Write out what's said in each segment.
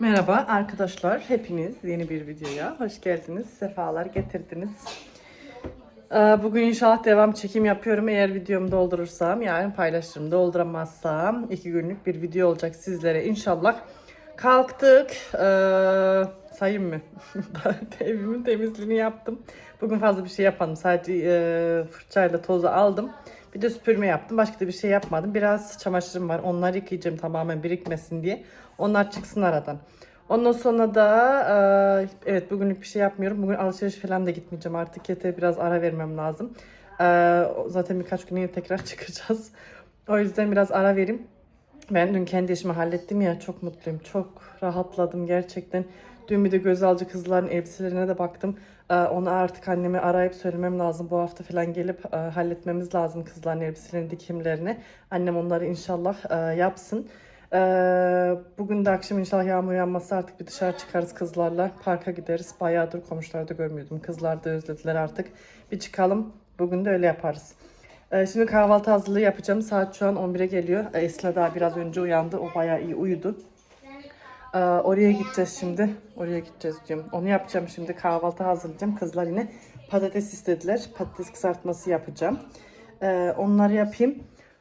Merhaba arkadaşlar, hepiniz yeni bir videoya hoş geldiniz, sefalar getirdiniz. Ee, Bugün inşallah devam çekim yapıyorum. Eğer videomu doldurursam, yarın paylaşırım. Dolduramazsam iki günlük bir video olacak sizlere inşallah. Kalktık, ee, sayayım mı? Evimin temizliğini yaptım. Bugün fazla bir şey yapmadım. Sadece ee, fırçayla tozu aldım. Bir de süpürme yaptım. Başka da bir şey yapmadım. Biraz çamaşırım var. Onları yıkayacağım tamamen birikmesin diye. Onlar çıksın aradan. Ondan sonra da e, evet bugünlük bir şey yapmıyorum. Bugün alışveriş falan da gitmeyeceğim. Artık yeter biraz ara vermem lazım. E, zaten birkaç gün yine tekrar çıkacağız. O yüzden biraz ara vereyim. Ben dün kendi işimi hallettim ya çok mutluyum. Çok rahatladım gerçekten. Dün bir de göz alıcı kızların elbiselerine de baktım. Ee, Onu artık anneme arayıp söylemem lazım. Bu hafta falan gelip e, halletmemiz lazım kızların elbiselerini, dikimlerini. Annem onları inşallah e, yapsın. Ee, Bugün de akşam inşallah yağmur yağmazsa artık bir dışarı çıkarız kızlarla. Parka gideriz. Bayağıdır komşularda görmüyordum. Kızlar da özlediler artık. Bir çıkalım. Bugün de öyle yaparız. Ee, Şimdi kahvaltı hazırlığı yapacağım. Saat şu an 11'e geliyor. Ee, daha biraz önce uyandı. O bayağı iyi uyudu. Ee, oraya gideceğiz şimdi. Oraya gideceğiz diyorum. Onu yapacağım şimdi. Kahvaltı hazırlayacağım. Kızlar yine patates istediler. Patates kızartması yapacağım. Ee, onları yapayım.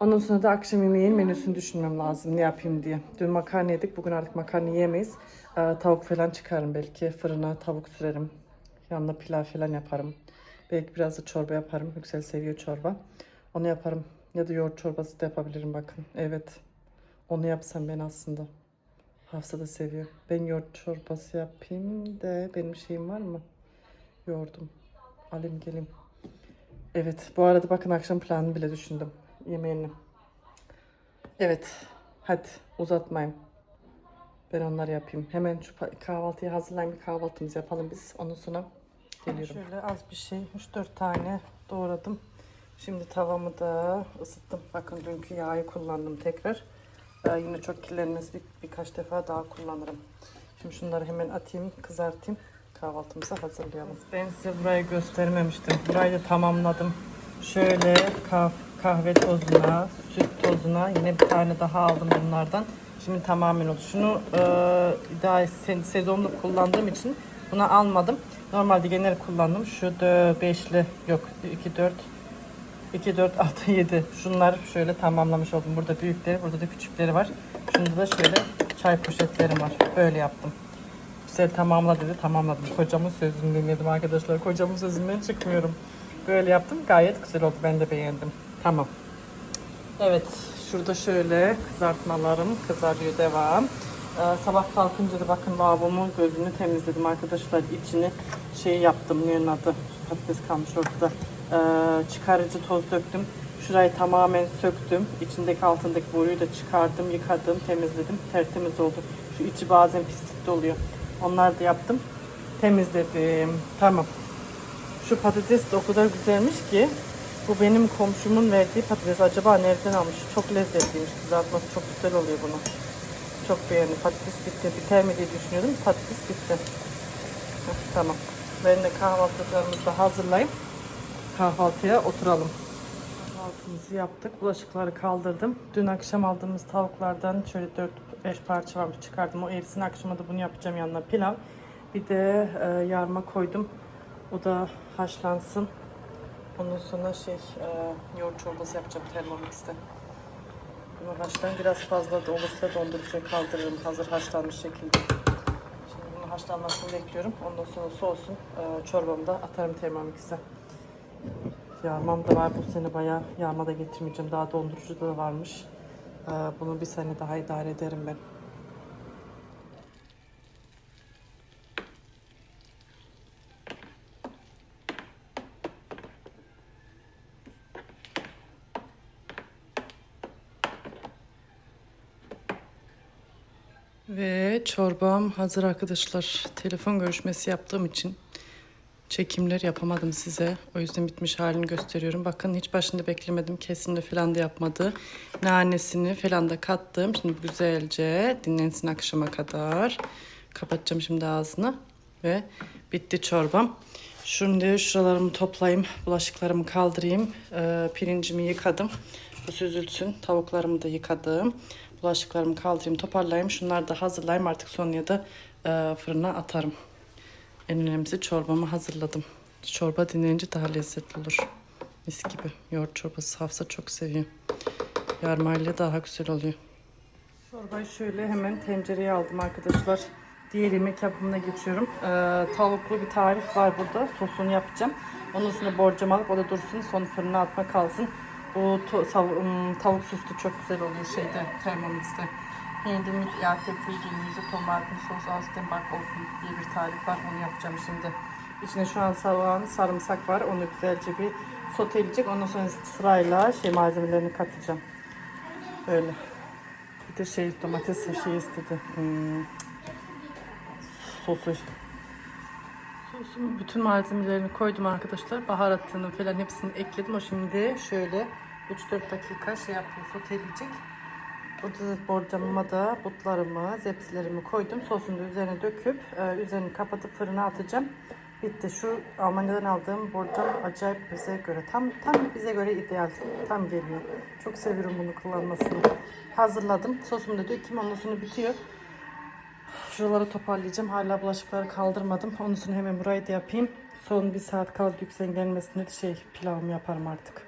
Ondan sonra da akşam yemeğin menüsünü düşünmem lazım. Ne yapayım diye. Dün makarna yedik. Bugün artık makarna yiyemeyiz. Tavuk falan çıkarım belki. Fırına tavuk sürerim. Yanına pilav falan yaparım. Belki biraz da çorba yaparım. Yüksel seviyor çorba. Onu yaparım. Ya da yoğurt çorbası da yapabilirim bakın. Evet. Onu yapsam ben aslında. Hafsa da seviyor. Ben yoğurt çorbası yapayım da benim şeyim var mı? Yoğurdum. Alayım geleyim. Evet bu arada bakın akşam planını bile düşündüm. Yemeğini. Evet. Hadi uzatmayayım. Ben onları yapayım. Hemen şu kahvaltıyı hazırlayayım. Bir kahvaltımızı yapalım biz. Ondan sonra geliyorum. Şöyle az bir şey. 3-4 tane doğradım. Şimdi tavamı da ısıttım. Bakın dünkü yağı kullandım tekrar. Ee, yine çok kirlenmez bir, birkaç defa daha kullanırım. Şimdi şunları hemen atayım, kızartayım. Kahvaltımızı hazırlayalım. Ben size burayı göstermemiştim. Burayı da tamamladım. Şöyle kah kahve tozuna, süt tozuna yine bir tane daha aldım bunlardan. Şimdi tamamen oldu. Şunu e, daha se- sezonluk kullandığım için bunu almadım. Normalde genel kullandım. Şu da beşli yok 2 4 2, 4, 6, 7. Şunlar şöyle tamamlamış oldum. Burada büyükleri, burada da küçükleri var. Şunda da şöyle çay poşetlerim var. Böyle yaptım. Güzel tamamla dedi. Tamamladım. Kocamın sözünü dinledim arkadaşlar. Kocamın sözünden çıkmıyorum. Böyle yaptım. Gayet güzel oldu. Ben de beğendim. Tamam. Evet. Şurada şöyle kızartmalarım kızarıyor devam. Ee, sabah kalkınca da bakın lavabomun gözünü temizledim arkadaşlar. İçini şey yaptım. Ne adı? Patates kalmış ortada. Ee, çıkarıcı toz döktüm. Şurayı tamamen söktüm. İçindeki altındaki boruyu da çıkardım, yıkadım, temizledim. Tertemiz oldu. Şu içi bazen pislikte oluyor. Onları da yaptım. Temizledim. Tamam. Şu patates de o kadar güzelmiş ki bu benim komşumun verdiği patates. Acaba nereden almış? Çok lezzetliymiş. Kızartması çok güzel oluyor bunu. Çok beğendim. Patates bitti. Biter mi diye düşünüyordum. Patates bitti. Heh, tamam. Ben de kahvaltılarımızı hazırlayayım. Kahvaltıya oturalım. Kahvaltımızı yaptık. Bulaşıkları kaldırdım. Dün akşam aldığımız tavuklardan şöyle 4-5 parça varmış çıkardım. O erisin akşama da bunu yapacağım yanına pilav. Bir de e, yarma koydum. O da haşlansın. Ondan sonra şey e, yoğurt çorbası yapacağım Thermomix'te. Bunu haşlayın. Biraz fazla da olursa dondurucuya kaldırırım hazır haşlanmış şekilde. Şimdi bunun haşlanmasını bekliyorum. Ondan sonra soğusun. E, çorbamı da atarım Thermomix'e. Yağmam da var bu sene bayağı yağma da getirmeyeceğim. Daha dondurucu da varmış. E, bunu bir sene daha idare ederim ben. Ve çorbam hazır arkadaşlar. Telefon görüşmesi yaptığım için çekimler yapamadım size. O yüzden bitmiş halini gösteriyorum. Bakın hiç başında beklemedim. Kesinle falan da yapmadı. Nanesini falan da kattım. Şimdi güzelce dinlensin akşama kadar. Kapatacağım şimdi ağzını. Ve bitti çorbam. Şimdi şuralarımı toplayayım. Bulaşıklarımı kaldırayım. Ee, pirincimi yıkadım. Bu süzülsün. Tavuklarımı da yıkadım. Bulaşıklarımı kaldırayım, toparlayayım. Şunları da hazırlayayım. Artık Sonya'ya da e, fırına atarım. En önemlisi çorbamı hazırladım. Çorba dinlenince daha lezzetli olur. Mis gibi. Yoğurt çorbası Hafsa çok seviyor. Yarmayla daha güzel oluyor. Çorbayı şöyle hemen tencereye aldım arkadaşlar. Diğer yemek yapımına geçiyorum. Ee, tavuklu bir tarif var burada. Sosunu yapacağım. Onun üstüne borcam alıp o da dursun. Son fırına atma kalsın. Bu tavuk soslu çok güzel oluyor şeyde Thermomix'te. Kendimi ya tepkildiğimizde tomatlı sos bak olsun diye bir tarif var. Onu yapacağım şimdi. İçine şu an soğan, sarımsak var. Onu güzelce bir soteleyecek. Ondan sonra sırayla şey malzemelerini katacağım. Böyle. Bir de şey domates şey istedi. Hmm. Sosu. Sosun bütün malzemelerini koydum arkadaşlar. Baharatını falan hepsini ekledim. O şimdi şöyle 3-4 dakika şey yapıyor, soteleyecek. Burada borcamıma da butlarımı, zepsilerimi koydum. Sosunu da üzerine döküp e, üzerini kapatıp fırına atacağım. Bitti. Şu Almanya'dan aldığım borcam acayip bize göre. Tam tam bize göre ideal. Tam geliyor. Çok seviyorum bunu kullanmasını. Hazırladım. Sosumu da dökeyim. Ondan sonra bitiyor. Şuraları toparlayacağım. Hala bulaşıkları kaldırmadım. Onun için hemen burayı da yapayım. Son bir saat kaldı yükseğin gelmesine şey pilavımı yaparım artık.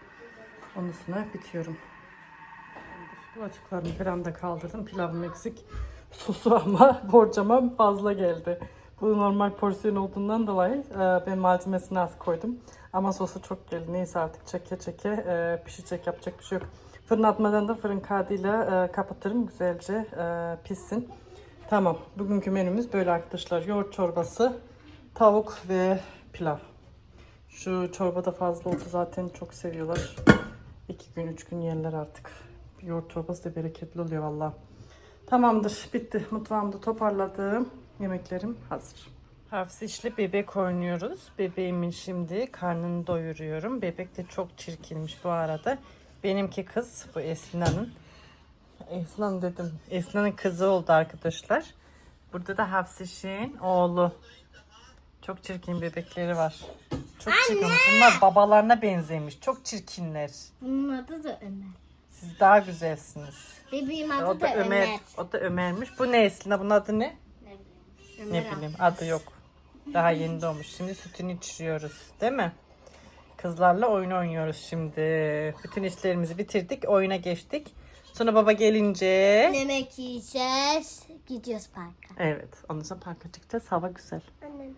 Onun sonra bitiyorum. Bulaşıklarımı falan da kaldırdım. Pilavım eksik. Sosu ama borcama fazla geldi. Bu normal porsiyon olduğundan dolayı e, ben malzemesini az koydum. Ama sosu çok geldi. Neyse artık çeke çeke e, pişecek yapacak bir şey yok. Fırın atmadan da fırın kağıdıyla e, kapatırım. Güzelce e, pişsin. Tamam. Bugünkü menümüz böyle arkadaşlar. Yoğurt çorbası, tavuk ve pilav. Şu çorba da fazla oldu zaten çok seviyorlar. İki gün, üç gün yerler artık. Yoğurt çorbası da bereketli oluyor valla. Tamamdır, bitti. Mutfağımda toparladım. Yemeklerim hazır. Hafif işli bebek oynuyoruz. Bebeğimin şimdi karnını doyuruyorum. Bebek de çok çirkinmiş bu arada. Benimki kız, bu Eslina'nın. Eslan dedim. Eslan'ın kızı oldu arkadaşlar. Burada da Hafsiş'in oğlu. Çok çirkin bebekleri var. Çok çirkin. Bunlar babalarına benzemiş. Çok çirkinler. Bunun adı da Ömer. Siz daha güzelsiniz. Bebeğim O adı da da Ömer. Ömer. O da Ömer'miş. Bu ne Eslina? Bunun adı ne? Ömer Ne bileyim. Adı yok. Daha yeni doğmuş. Şimdi sütünü içiriyoruz. Değil mi? Kızlarla oyun oynuyoruz şimdi. Bütün işlerimizi bitirdik. Oyuna geçtik. Sonra baba gelince... Yemek yiyeceğiz. Gidiyoruz parka. Evet. Ondan sonra parka çıkacağız. Hava güzel. Annem.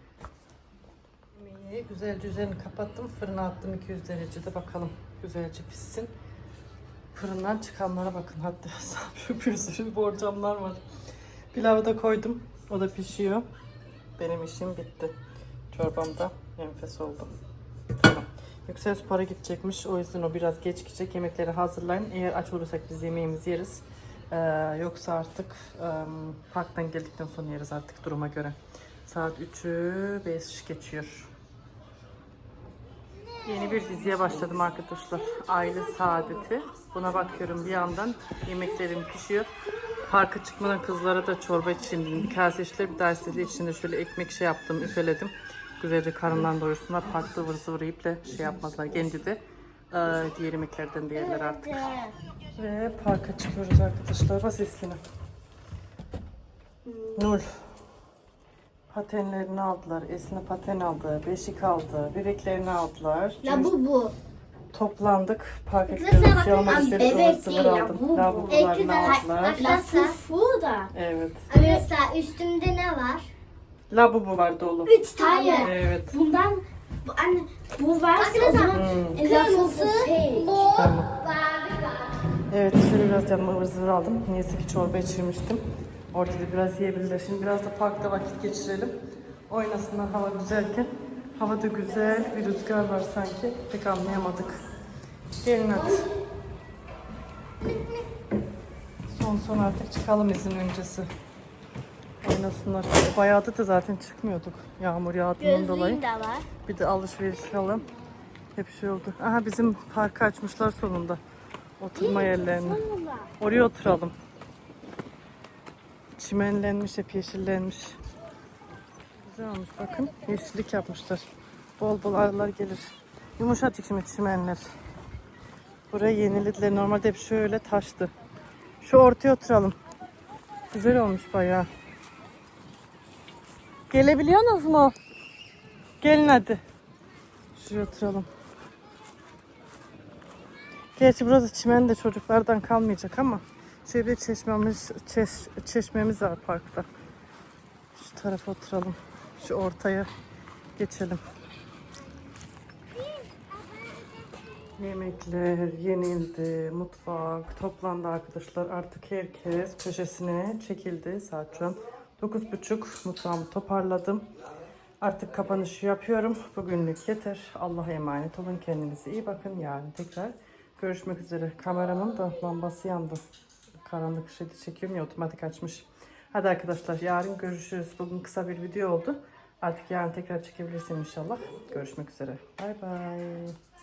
Yemeği güzelce üzerini kapattım. Fırına attım 200 derecede. Bakalım güzelce pişsin. Fırından çıkanlara bakın. Hatta bir sürü borcamlar var. Pilavı da koydum. O da pişiyor. Benim işim bitti. Çorbam da enfes oldu. Tamam. Yüksel spora gidecekmiş. O yüzden o biraz geç gidecek. Yemekleri hazırlayın. Eğer aç olursak biz yemeğimizi yeriz. Ee, yoksa artık ım, parktan geldikten sonra yeriz artık duruma göre. Saat 3'ü 5 geçiyor. Yeni bir diziye başladım arkadaşlar. Aile Saadeti. Buna bakıyorum bir yandan. Yemeklerim pişiyor. Parka çıkmadan kızlara da çorba. Bir kase içtiler bir daha istedi. İçinde şöyle ekmek şey yaptım, üfeledim. Güzelce karınlarını doyursunlar. Parkta ıvır zıvır de şey yapmazlar. Kendi de e, diğer yemeklerden de yerler artık. Ve parka çıkıyoruz arkadaşlar. Bas Eslina. Nur. Patenlerini aldılar. Eslina paten aldı. Beşik aldı. Bebeklerini aldılar. La bu bu. Toplandık. Arkadaşlar gidiyoruz. bakın, Yanıma am- bir bebek zıvır değil, aldım. bu, bu. Lavabolarını aldılar. La fufu da. Evet. Arkadaşlar üstümde ne var? Lavabo var dolu. Üç tane. Evet. Bundan bu anne bu var. Arkadaşlar Hmm. kırmızı, mor, Tamam. mavi var. Evet şöyle biraz yanıma ıvır zıvır aldım. Neyse ki çorba içirmiştim. Orada da biraz yiyebilirler. Şimdi biraz da parkta vakit geçirelim. Oynasınlar hava güzelken. Hava da güzel. Bir rüzgar var sanki. Pek anlayamadık. Gelin hadi. Son son artık çıkalım izin öncesi. Oynasınlar. Bayağıdır da zaten çıkmıyorduk. Yağmur yağdığından dolayı. De var. Bir de alışveriş falan. Hep şey oldu. Aha bizim parkı açmışlar sonunda. Oturma yerlerini. Oraya oturalım. Çimenlenmiş, hep yeşillenmiş. Güzel olmuş bakın. Yeşillik yapmışlar. Bol bol arılar gelir. Yumuşacık şimdi çimenler. Burayı yenilediler. Normalde hep şöyle taştı. Şu ortaya oturalım. Güzel olmuş bayağı. Gelebiliyorsunuz mu? Gelin hadi. Şuraya oturalım. Gerçi burası çimen de çocuklardan kalmayacak ama bir çeşmemiz, çeş, çeşmemiz var parkta. Şu tarafa oturalım. Şu ortaya geçelim. Yemekler yenildi, mutfak toplandı arkadaşlar. Artık herkes köşesine çekildi. Saat şu an 9.30 mutfağımı toparladım. Artık kapanışı yapıyorum. Bugünlük yeter. Allah'a emanet olun. Kendinize iyi bakın. Yarın tekrar görüşmek üzere. Kameramın da lambası yandı. Karanlık şeydi çekiyorum ya otomatik açmış. Hadi arkadaşlar yarın görüşürüz. Bugün kısa bir video oldu. Artık yarın tekrar çekebilirsem inşallah. Görüşmek üzere. Bay bay.